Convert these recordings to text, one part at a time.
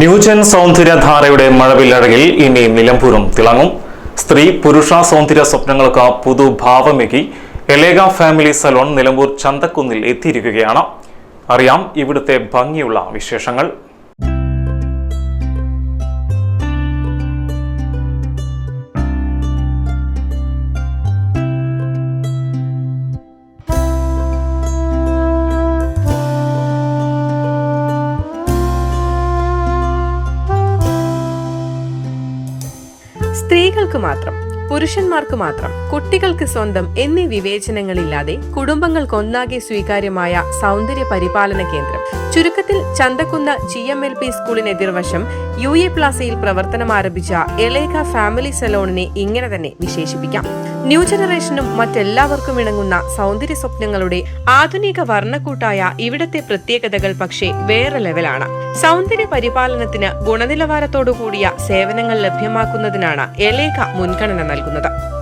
New gen സൗന്ദര്യധാരയുടെ മഴവില്ലഴകിൽ ഇനി നിലമ്പൂരും തിളങ്ങും. സ്ത്രീ പുരുഷ സൗന്ദര്യ സ്വപ്നങ്ങൾക്ക് പുതുഭാവമേകി. എലേഗ ഫാമിലി സലോൺ നിലമ്പൂർ ചന്തക്കുന്നിൽ എത്തിയിരിക്കുകയാണ്. അറിയാം ഇവിടുത്തെ ഭംഗിയുള്ള വിശേഷങ്ങൾ. സ്ത്രീകൾക്ക് മാത്രം പുരുഷന്മാർക്ക് മാത്രം കുട്ടികൾക്ക് സ്വന്തം എന്നീ വിവേചനങ്ങളില്ലാതെ കുടുംബങ്ങൾക്ക് ഒന്നാകെ സ്വീകാര്യമായ സൗന്ദര്യ പരിപാലന കേന്ദ്രം. ചുരുക്കത്തിൽ Chanthakunnu G M L P സ്കൂളിന് എതിർവശം യു എ പ്ലാസയിൽ പ്രവർത്തനം ആരംഭിച്ച എലേഖ ഫാമിലി സലോണിനെ ഇങ്ങനെ തന്നെ വിശേഷിപ്പിക്കാം. ന്യൂ ജനറേഷനും മറ്റെല്ലാവർക്കും ഇണങ്ങുന്ന സൗന്ദര്യ സ്വപ്നങ്ങളുടെ ആധുനിക വർണക്കൂട്ടായ ഇവിടത്തെ പ്രത്യേകതകൾ പക്ഷേ വേറെ ലെവലാണ്. സൗന്ദര്യ പരിപാലനത്തിന് ഗുണനിലവാരത്തോടു കൂടിയ സേവനങ്ങൾ ലഭ്യമാക്കുന്നതിനാണ് എലേഖ മുൻഗണന നൽകുന്നത്.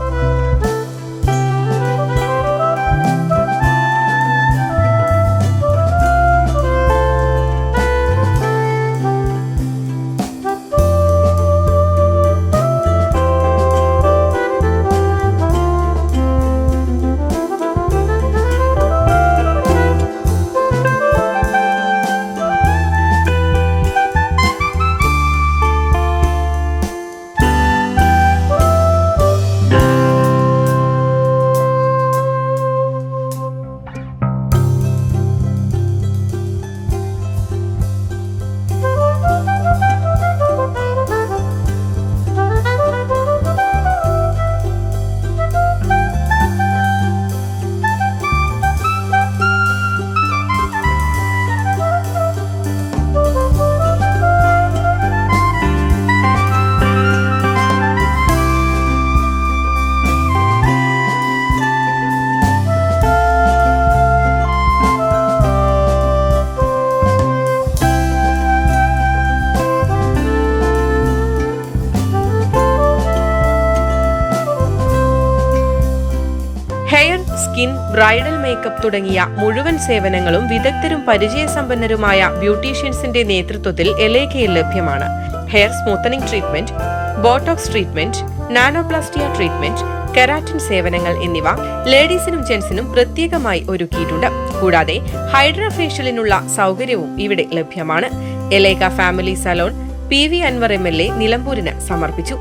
ബ്രൈഡൽ മേക്കപ്പ് തുടങ്ങിയ മുഴുവൻ സേവനങ്ങളും വിദഗ്ധരും പരിചയസമ്പന്നരുമായ ബ്യൂട്ടീഷ്യൻസിന്റെ നേതൃത്വത്തിൽ എലേഖയിൽ ലഭ്യമാണ്. Hair smoothening treatment botox treatment nanoplastia treatment keratin സേവനങ്ങൾ എന്നിവ ലേഡീസിനും ജെന്റ്സിനും പ്രത്യേകമായി ഒരുക്കിയിട്ടുണ്ട്. കൂടാതെ ഹൈഡ്രോഫേഷ്യലിനുള്ള സൗകര്യവും ഇവിടെ ലഭ്യമാണ്. Eleka family salon P V Anwar M L A നിലമ്പൂരിന് സമർപ്പിച്ചു.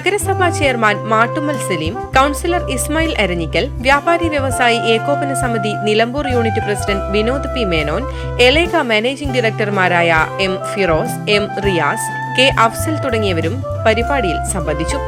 നഗരസഭാ ചെയർമാൻ മാട്ടുമൽ സലീം കൌൺസിലർ ഇസ്മായിൽ എരഞ്ഞിക്കൽ വ്യാപാരി വ്യവസായി ഏകോപന സമിതി Nilambur unit president Vinod P Menon Eleka managing ഡയറക്ടർമാരായ M Firoz M Riyas K Afsal തുടങ്ങിയവരും പരിപാടിയിൽ സംബന്ധിച്ചു.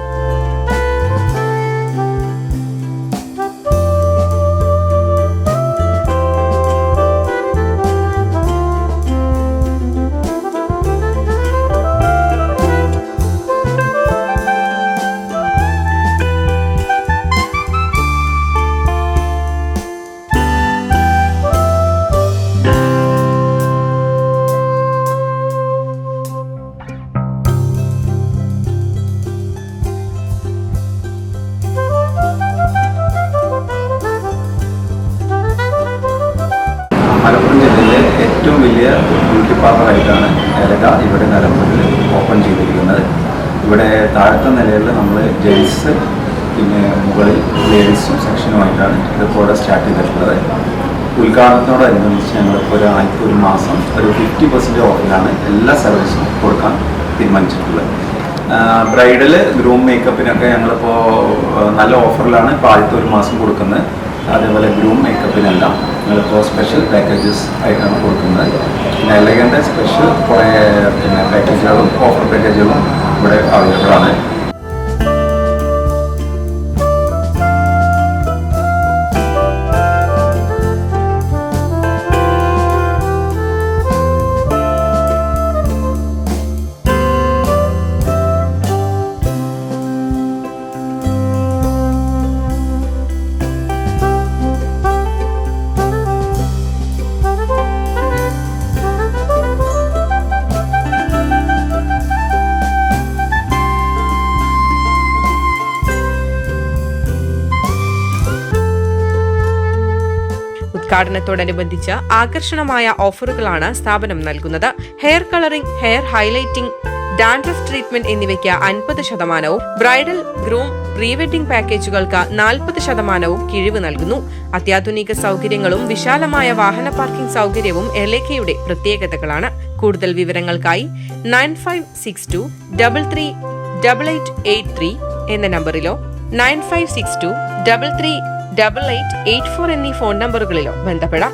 ഏറ്റവും വലിയ ബ്യൂട്ടി പാർലറായിട്ടാണ് ഏലക ഇവിടെ നിലമ്പൂരിൽ ഓപ്പൺ ചെയ്തിരിക്കുന്നത്. ഇവിടെ താഴത്തെ നിലയിൽ നമ്മൾ ജെൻസ് പിന്നെ മുകളിൽ ലേഡീസും സെക്ഷനുമായിട്ടാണ് ഇതിപ്പോൾ സ്റ്റാർട്ട് ചെയ്തിട്ടുള്ളത്. ഉദ്ഘാടനത്തോടനുബന്ധിച്ച് ഞങ്ങളിപ്പോൾ ഒരു ആഴ്ച ഒരു മാസം ഒരു ഫിഫ്റ്റി പെർസെന്റ് ഓഫിലാണ് എല്ലാ സർവീസും കൊടുക്കാൻ തീരുമാനിച്ചിട്ടുള്ളത്. ബ്രൈഡൽ ഗ്രൂം മേക്കപ്പിനൊക്കെ ഞങ്ങളിപ്പോൾ നല്ല ഓഫറിലാണ് ഇപ്പോൾ ആദ്യത്തെ ഒരു മാസം കൊടുക്കുന്നത്. അതേപോലെ ഗ്രൂം മേക്കപ്പിനെല്ലാം നിങ്ങളിപ്പോൾ സ്പെഷ്യൽ പാക്കേജസ് ആയിട്ടാണ് കൊടുക്കുന്നത്. പിന്നെ എലഗന്റെ സ്പെഷ്യൽ കുറേ പിന്നെ പാക്കേജുകളും ഓഫർ പാക്കേജുകളും ഇവിടെ അവൈലബിൾ ഉദ്ഘാടനത്തോടനുബന്ധിച്ച് ആകർഷണമായ ഓഫറുകളാണ് സ്ഥാപനം നൽകുന്നത്. Hair colouring hair highlighting dandruff treatment എന്നിവയ്ക്ക് അൻപത് ശതമാനവും ബ്രൈഡൽ ഗ്രൂം പ്രീ വെഡിംഗ് പാക്കേജുകൾക്ക് നാൽപ്പത് ശതമാനവും കിഴിവ് നൽകുന്നു. അത്യാധുനിക സൗകര്യങ്ങളും വിശാലമായ വാഹന പാർക്കിംഗ് സൗകര്യവും എലേക്കയുടെ പ്രത്യേകതകളാണ്. കൂടുതൽ വിവരങ്ങൾക്കായി nine five six two double three double eight eight three എന്ന നമ്പറിലോ nine five six two double three double eight eight four എന്നീ ഫോൺ നമ്പറുകളിലോ ബന്ധപ്പെടാം.